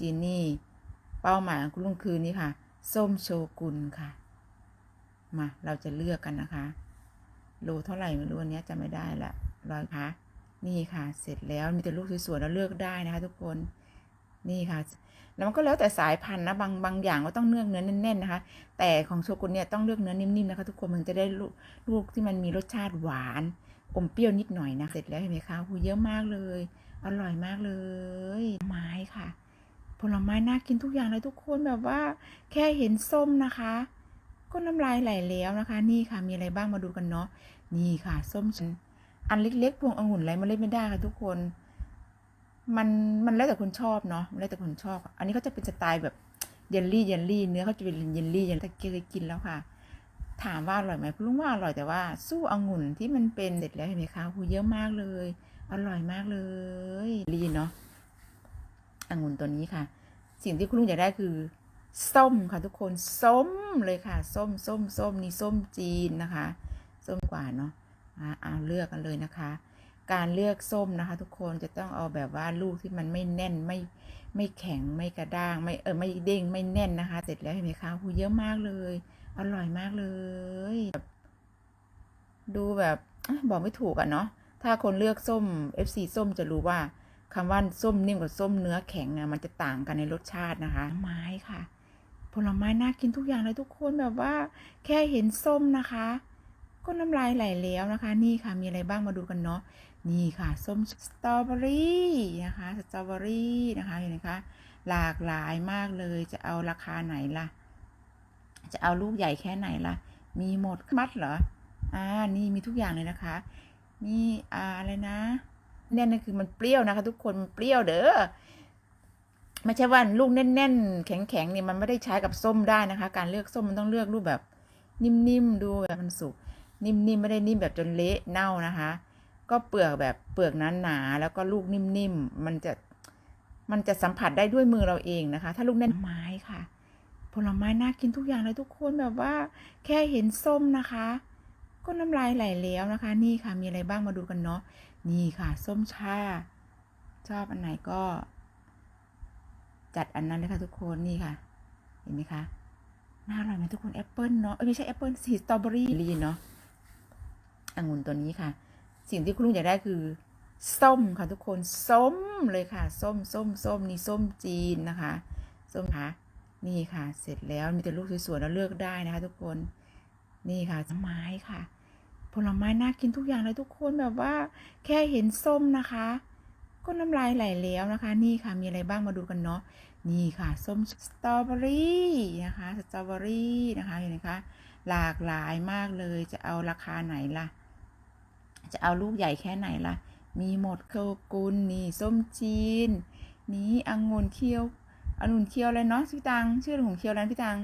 จีนี่ เป้าหมายของคุณลุงคือนี่ค่ะ ส้มโชกุนค่ะ มา เราจะเลือกกันนะคะโลเท่าไหร่ไม่รู้อันนี้จะไม่ได้ละรอยคะนี่ค่ะ เสร็จแล้วมีแต่ลูกสวยๆแล้วเลือกได้นะคะทุกคน นี่ค่ะ แล้วมันก็แล้วแต่สายพันธุ์นะบางบางอย่างก็ต้องเลือกเนื้อแน่นๆนะคะ แต่ของโชกุนเนี่ยต้องเลือกเนื้อนิ่มๆนะคะ ทุกคนมันจะได้ลูกลูกที่มันมีรสชาติหวานอมเปรี้ยวนิดหน่อยนะ เสร็จแล้วเห็นไหมคะหูเยอะมากเลย อร่อยมากเลย ไม้ค่ะ ผลไม้น่ากินทุกอย่างเลยทุกคนแบบว่า แค่เห็นส้มนะคะ ก็น้ำลายไหลแล้วนะคะ นี่ค่ะมีอะไรบ้างมาดูกันเนาะนี่ค่ะ ส้มฉันอันเล็กๆพวงองุ่นอะไรมาเล่นไม่ได้ค่ะทุกคน มันมันแล้วแต่คนชอบเนาะแล้วแต่คนชอบ อันนี้เขาจะเป็นสไตล์แบบเยลลี่เยลลี่เนื้อเขาจะเป็นเยลลี่อย่างที่เคยกินแล้วค่ะ ถามว่าอร่อยไหมคุณลุงว่าอร่อยแต่ว่า สู้องุ่นที่มันเป็นเสร็จแล้วเห็นไหมคะหูเยอะมากเลย อร่อยมากเลยลีเนาะ องุ่นตัวนี้ค่ะ สิ่งที่คุณลุงอยากได้คือ ส้มค่ะทุกคนส้มเลยค่ะ ส้มส้มส้มนี่ส้มจีนนะคะ ส้มกว่าเนาะอ่าเอาเลือกกันเลยนะคะ การเลือกส้มนะคะ ทุกคนจะต้องเอาแบบว่าลูกที่มันไม่แน่นไม่ไม่แข็งไม่กระด้างไม่เออไม่เด้งไม่แน่นนะคะ เสร็จแล้วเห็นไหมคะหูเยอะมากเลย อร่อยมากเลยแบบดูแบบบอกไม่ถูกอะเนาะถ้าคนเลือกส้ม FC ส้มจะรู้ว่า คำว่าส้มนิ่มกับส้มเนื้อแข็งเนี่ยมันจะต่างกันในรสชาตินะคะ ไม้ค่ะ ผลไม้น่ากินทุกอย่างเลยทุกคนแบบว่า แค่เห็นส้มนะคะ ก็น้ำลายไหลแล้วนะคะ นี่ค่ะมีอะไรบ้างมาดูกันเนาะนี่ค่ะส้มสตรอเบอรี่นะคะสตรอเบอรี่นะคะเห็นไหมคะหลากหลายมากเลยจะเอาราคาไหนล่ะ จะเอาลูกใหญ่แค่ไหนล่ะ มีหมดมัดเหรออ่านี่มีทุกอย่างเลยนะคะนี่อ่าอะไรนะ เนี่ยนั่นคือมันเปรี้ยวนะคะ ทุกคนมันเปรี้ยวเด้อไม่ใช่ว่าลูกแน่นๆ แข็งๆเนี่ยมันไม่ได้ใช้กับส้มได้นะคะ การเลือกส้มมันต้องเลือกรูปแบบ นิ่มๆดูแบบมันสุกนิ่มๆไม่ได้นิ่มแบบจนเละเน่านะคะ ก็เปลือกแบบเปลือกหนาๆแล้วก็ลูกนิ่มๆมันจะมันจะสัมผัสได้ด้วยมือเราเองนะคะ ถ้าลูกแน่นไม้ค่ะ ผลไม้น่ากินทุกอย่างเลยทุกคนแบบว่า แค่เห็นส้มนะคะ ก็น้ำลายไหลแล้วนะคะ นี่ค่ะมีอะไรบ้างมาดูกันเนาะ นี่ค่ะส้มชา ชอบอันไหนก็ จัดอันนั้นเลยค่ะทุกคนนี่ค่ะ เห็นไหมคะน่าอร่อยไหมทุกคนแอปเปิลเนาะเอ้ยไม่ใช่แอปเปิลสีสตรอเบอรี่ลีนเนาะองุ่นตัวนี้ค่ะ สิ่งที่คุณลุงอยากได้คือ ส้มค่ะทุกคนส้มเลยค่ะ ส้มส้มส้มนี่ส้มจีนนะคะ ส้มค่ะนี่ค่ะ เสร็จแล้วมีแต่ลูกสวยๆแล้วเลือกได้นะคะ ทุกคน นี่ค่ะไม้ค่ะ ลไม้น่ากินทุกอย่างเลยทุกคนแบบว่า แค่เห็นส้มนะคะ ก็น้ำลายไหลแล้วนะคะ นี่ค่ะมีอะไรบ้างมาดูกันเนาะนี่ค่ะส้มสตรอเบอรี่นะคะสตรอเบอรี่นะคะเห็นไหมคะหลากหลายมากเลยจะเอาราคาไหนล่ะ จะเอาลูกใหญ่แค่ไหนล่ะ มีหมดโคกุนนี่ส้มจีน นี่องุ่นเคียวองุ่นเคียวอะไรเนาะพี่ตังชื่อของเคียวอะไรนะพี่ตัง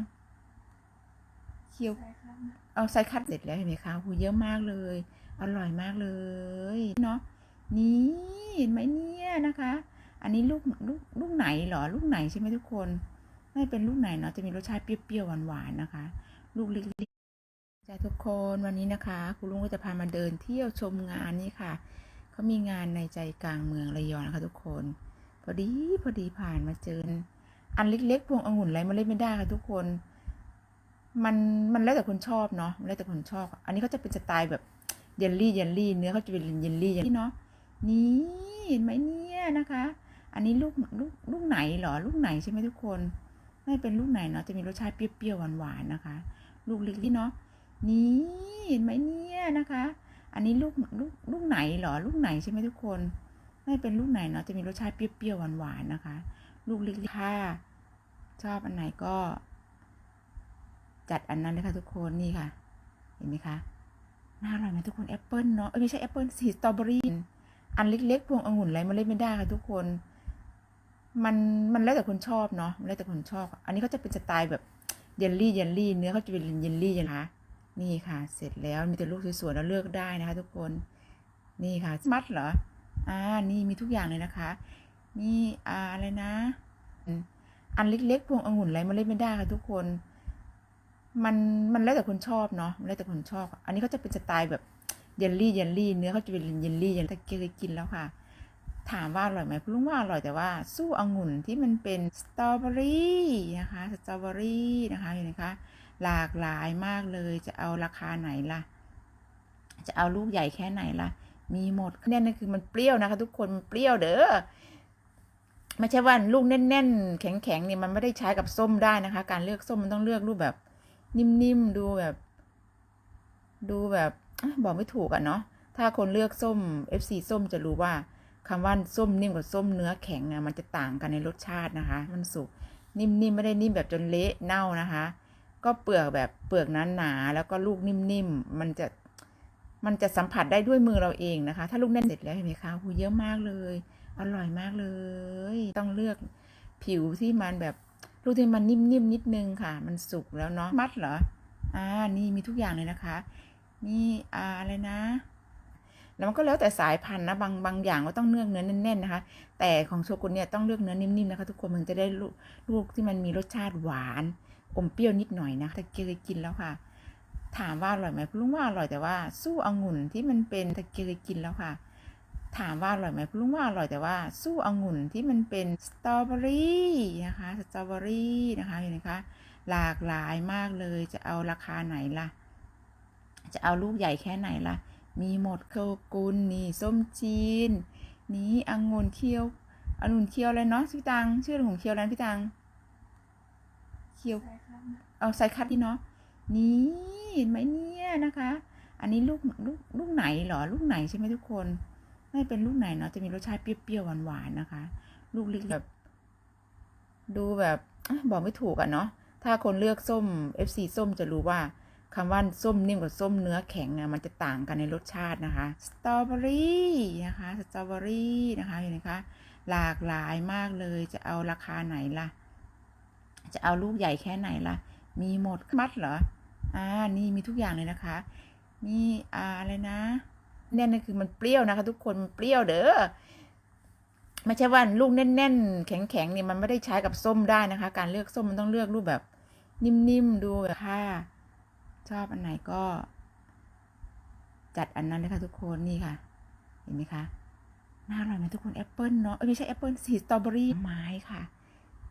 เคียวเอาไซคัดเสร็จแล้วเห็นไหมคะหูเยอะมากเลย อร่อยมากเลยเนาะนี่เห็นไหมเนี่ยนะคะ อันนี้ลูกลูกลูกไหนเหรอลูกไหนใช่ไหมทุกคนไม่เป็นลูกไหนเนาะจะมีรสชาติเปรี้ยวๆหวานๆนะคะ ลูกเล็กๆจ้าทุกคนวันนี้นะคะคุณลุงก็จะพามาเดินเที่ยวชมงานนี่ค่ะเขามีงานในใจกลางเมืองระยองนะคะทุกคน พอดีพอดีผ่านมาเจออันเล็กๆพวงองุ่นอะไรมาเล่นไม่ได้ค่ะทุกคน มันมันแล้วแต่คนชอบเนาะมันแล้วแต่คนชอบ อันนี้เขาจะเป็นสไตล์แบบเยลลี่เยลลี่เนื้อเขาจะเป็นเยลลี่อย่างนี้เนาะนี่เห็นไหมเนี่ยนะคะ อันนี้ลูกลูกลูกไหนเหรอลูกไหนใช่ไหมทุกคนไม่เป็นลูกไหนเนาะจะมีรสชาติเปรี้ยวๆหวานๆนะคะ ลูกเล็กนี่เนาะนี่เห็นไหมเนี่ยนะคะ อันนี้ลูกลูกลูกไหนเหรอลูกไหนใช่ไหมทุกคนไม่เป็นลูกไหนเนาะจะมีรสชาติเปรี้ยวๆหวานๆนะคะ ลูกเล็กๆค่ะชอบอันไหนก็ จัดอันนั้นเลยค่ะทุกคนนี่ค่ะ เห็นไหมคะน่าอร่อยไหมทุกคนแอปเปิลเนาะเอ้ยไม่ใช่แอปเปิลสีสตรอเบอรี่อันเล็กๆพวงองุ่นอะไรมาเล่นไม่ได้ค่ะทุกคน มันมันแล้วแต่คนชอบเนาะมันแล้วแต่คนชอบ อันนี้เขาจะเป็นสไตล์แบบเยลลี่เยลลี่เนื้อเขาจะเป็นเยลลี่นะคะนี่ค่ะ เสร็จแล้วมีแต่ลูกสวยๆแล้วเลือกได้นะคะ ทุกคนนี่ค่ะมัดเหรออ่านี่มีทุกอย่างเลยนะคะนี่อ่าอะไรนะ อันเล็กๆพวงองุ่นอะไรมาเล่นไม่ได้ค่ะทุกคน มันมันแล้วแต่คนชอบเนาะแล้วแต่คนชอบ อันนี้เขาจะเป็นสไตล์แบบเยลลี่เยลลี่เนื้อเขาจะเป็นเยลลี่อย่างที่เคยกินแล้วค่ะ ถามว่าอร่อยไหมคุณลุงว่าอร่อยแต่ว่าสู้องุ่นที่มันเป็นสตรอเบอรี่นะคะสตรอเบอรี่นะคะเห็นไหมคะหลากหลายมากเลยจะเอาราคาไหนล่ะ จะเอาลูกใหญ่แค่ไหนล่ะ มีหมดเนี่ยนั่นคือมันเปรี้ยวนะคะ ทุกคนมันเปรี้ยวเด้อไม่ใช่ว่าลูกแน่นๆ แข็งๆเนี่ยมันไม่ได้ใช้กับส้มได้นะคะ การเลือกส้มมันต้องเลือกรูปแบบ นิ่มๆ ดูแบบ ดูแบบอบอกไม่ถูกอะเนาะ ถ้าคนเลือกส้ม FC ส้มจะรู้ว่าคำว่าส้มนิ่มกับส้มเนื้อแข็งอะมันจะต่างกันในรสชาตินะคะ มันสุกนิ่มๆ ไม่ได้นิ่มแบบจนเละเน่านะคะ ก็เปลือกแบบเปลือกนั้นหนาแล้วก็ลูกนิ่มๆ มันจะมันจะสัมผัสได้ด้วยมือเราเองนะคะ ถ้าลูกแน่นเสร็จแล้วเห็นไหมคะหูเยอะมากเลย อร่อยมากเลย ต้องเลือกผิวที่มันแบบ ลูกที่มันนิ่มๆนิดนึงค่ะ มันสุกแล้วเนาะมัดเหรออ่านี่มีทุกอย่างเลยนะคะ นี่อ่าอะไรนะ แล้วมันก็แล้วแต่สายพันธุ์นะบางบางอย่างก็ต้องเลือกเนื้อแน่นๆนะคะ แต่ของโชกุนเนี่ยต้องเลือกเนื้อนิ่มๆนะคะทุกคนมันจะได้ลูกลูกที่มันมีรสชาติหวานอมเปรี้ยวนิดหน่อยนะแต่เคยกินแล้วค่ะ ถามว่าอร่อยไหมคุณลุงว่าอร่อยแต่ว่าสู้องุ่นที่มันเป็นตะเกียกินแล้วค่ะ ถามว่าอร่อยไหมคุณลุงว่าอร่อยแต่ว่าสู้องุ่นที่มันเป็นสตรอเบอรี่นะคะสตรอเบอรี่นะคะเห็นไหมคะหลากหลายมากเลยจะเอาราคาไหนล่ะ จะเอาลูกใหญ่แค่ไหนล่ะ มีหมดโคกุนนี่ส้มจีน นี่องุ่นเคียวองุ่นเคียวเลยเนาะพี่ตังชื่อของเคียวแล้วพี่ตังเคียวเอาไซคัตที่เนาะนี่เห็นไหมเนี่ยนะคะ อันนี้ลูกลูกลูกไหนเหรอลูกไหนใช่ไหมทุกคน ไม่เป็นลูกไหนเนาะจะมีรสชาติเปรี้ยวๆหวานๆนะคะ ลูกเล็กแบบ ดูแบบอะบอกไม่ถูกอะเนาะถ้าคนเลือกส้ม FC ส้มจะรู้ว่าคำว่าส้มนิ่มกับส้มเนื้อแข็งอะมันจะต่างกันในรสชาตินะคะสตรอเบอรี่นะคะสตรอเบอรี่นะคะเห็นไหมคะหลากหลายมากเลยจะเอาราคาไหนล่ะ จะเอาลูกใหญ่แค่ไหนล่ะ มีหมดมัดเหรออ่านี่มีทุกอย่างเลยนะคะนี่อ่าอะไรนะ เนี่ยนั่นคือมันเปรี้ยวนะคะ ทุกคนมันเปรี้ยวเด้อไม่ใช่ว่าลูกแน่นๆ แข็งๆเนี่ยมันไม่ได้ใช้กับส้มได้นะคะ การเลือกส้มมันต้องเลือกรูปแบบ นิ่มๆดูแบบค่ะชอบอันไหนก็ จัดอันนั้นเลยค่ะทุกคนนี่ค่ะ เห็นไหมคะน่าอร่อยไหมทุกคนแอปเปิลเนาะเอ้ยไม่ใช่แอปเปิลสีสตรอเบอรี่ไม้ค่ะ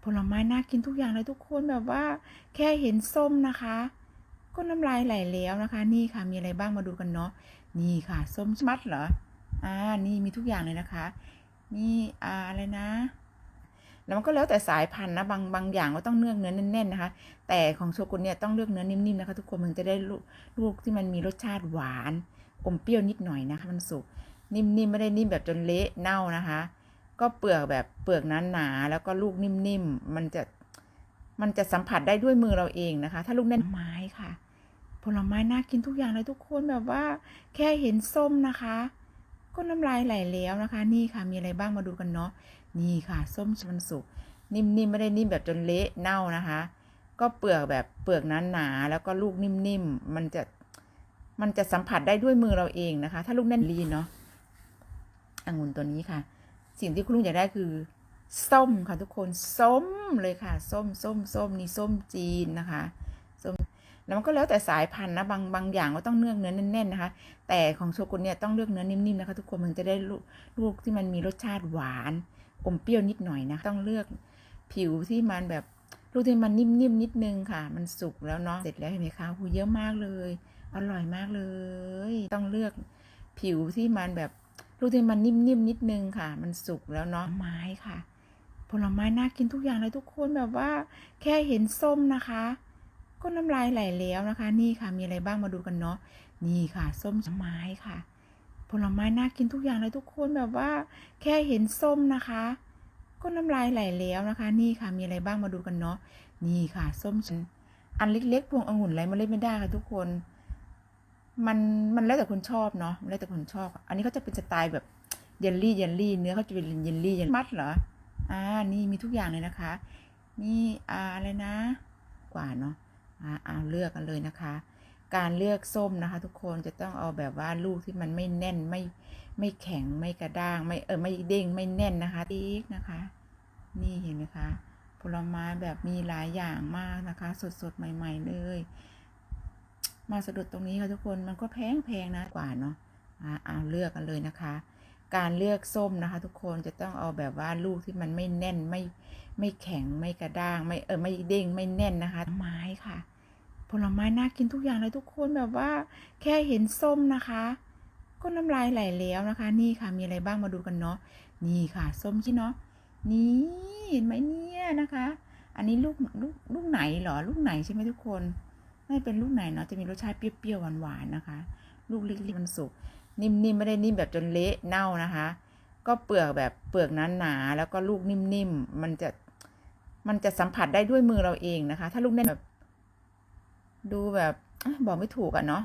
ผลไม้น่ากินทุกอย่างเลยทุกคนแบบว่า แค่เห็นส้มนะคะ ก็น้ำลายไหลแล้วนะคะ นี่ค่ะมีอะไรบ้างมาดูกันเนาะนี่ค่ะส้มมัดเหรออ่านี่มีทุกอย่างเลยนะคะนี่อ่าอะไรนะ แล้วมันก็แล้วแต่สายพันธุ์นะบางบางอย่างก็ต้องเลือกเนื้อแน่นๆนะคะ แต่ของโชกุนเนี่ยต้องเลือกเนื้อนิ่มๆนะคะทุกคนมันจะได้ลูกลูกที่มันมีรสชาติหวานอมเปรี้ยวนิดหน่อยนะคะมันสุกนิ่มๆไม่ได้นิ่มแบบจนเละเน่านะคะ ก็เปลือกแบบเปลือกหนาๆแล้วก็ลูกนิ่มๆมันจะ มันจะสัมผัสได้ด้วยมือเราเองนะคะ ถ้าลูกแน่นไม้ค่ะ ผลไม้น่ากินทุกอย่างเลยทุกคนแบบว่า แค่เห็นส้มนะคะ ก็น้ำลายไหลแล้วนะคะ นี่ค่ะมีอะไรบ้างมาดูกันเนาะนี่ค่ะ ส้มมันสุกนิ่มๆไม่ได้นิ่มแบบจนเละเน่านะคะ ก็เปลือกแบบเปลือกนั้นหนาแล้วก็ลูกนิ่มๆมันจะมันจะสัมผัสได้ด้วยมือเราเองนะคะ ถ้าลูกแน่นลีเนาะองุ่นตัวนี้ค่ะ สิ่งที่คุณลุงอยากได้คือ ส้มค่ะทุกคนส้มเลยค่ะ ส้มส้มส้มนี่ส้มจีนนะคะส้มแล้วมันก็แล้วแต่สายพันธุ์นะบางบางอย่างก็ต้องเลือกเนื้อแน่นๆนะคะ แต่ของโชกุนเนี่ยต้องเลือกเนื้อนิ่มๆนะคะทุกคนมันจะได้ลูกลูกที่มันมีรสชาติหวานอมเปรี้ยวนิดหน่อยนะต้องเลือกผิวที่มันแบบลูกที่มันนิ่มๆนิดนึงค่ะ มันสุกแล้วเนาะเสร็จแล้วเห็นไหมคะหูเยอะมากเลย อร่อยมากเลย ต้องเลือกผิวที่มันแบบลูกที่มันนิ่มๆนิดนึงค่ะ มันสุกแล้วเนาะไม้ค่ะ ลไม้น่ากินทุกอย่างเลยทุกคนแบบว่าแค่เห็นส้มนะคะ ก็น้ำลายไหลแล้วนะคะ นี่ค่ะมีอะไรบ้างมาดูกันเนาะนี่ค่ะ ส้มไม้ค่ะ ผลไม้น่ากินทุกอย่างเลยทุกคนแบบว่า แค่เห็นส้มนะคะ ก็น้ำลายไหลแล้วนะคะ นี่ค่ะมีอะไรบ้างมาดูกันเนาะนี่ค่ะ ส้มอันเล็กๆพวงองุ่นอะไรมาเล่นไม่ได้ค่ะทุกคน มันมันแล้วแต่คนชอบเนาะมันแล้วแต่คนชอบ อันนี้เขาจะเป็นสไตล์แบบเยลลี่เยลลี่เนื้อเขาจะเป็นเยลลี่เยลลี่มัดเหรอ อ่า นี่มีทุกอย่างเลยนะคะนี่อ่าอะไรนะ กว่าเนาะอ่าเอาเลือกกันเลยนะคะ การเลือกส้มนะคะ ทุกคนจะต้องเอาแบบว่าลูกที่มันไม่แน่นไม่ไม่แข็งไม่กระด้างไม่เออไม่เด้งไม่แน่นนะคะติ๊กนะคะ นี่เห็นไหมคะผลไม้แบบมีหลายอย่างมากนะคะ สดๆ ใหม่ ๆ เลย มาสะดุดตรงนี้ค่ะทุกคนมันก็แพงแพงนะกว่าเนาะอ่าเอาเลือกกันเลยนะคะ การเลือกส้มนะคะ ทุกคนจะต้องเอาแบบว่าลูกที่มันไม่แน่นไม่ไม่แข็งไม่กระด้าง ไม่เออไม่เด้งไม่แน่นนะคะ ไม้ค่ะ ผลไม้น่ากินทุกอย่างเลยทุกคนแบบว่า แค่เห็นส้มนะคะ ก็น้ำลายไหลแล้วนะคะ นี่ค่ะมีอะไรบ้างมาดูกันเนาะนี่ค่ะ ส้มใช่เนาะนี่เห็นไหมเนี่ยนะคะ อันนี้ลูกลูกลูกไหนหรอลูกไหนใช่ไหมทุกคนน่าเป็นลูกไหนเนาะจะมีรสชาติเปรี้ยวๆหวานๆนะคะ ลูกเล็กๆมันสุก นิ่มๆไม่ได้นิ่มแบบจนเละเน่านะคะ ก็เปลือกแบบเปลือกหนาๆแล้วก็ลูกนิ่มๆมันจะมันจะสัมผัสได้ด้วยมือเราเองนะคะ ถ้าลูกแน่นแบบ ดูแบบบอกไม่ถูกอะเนาะ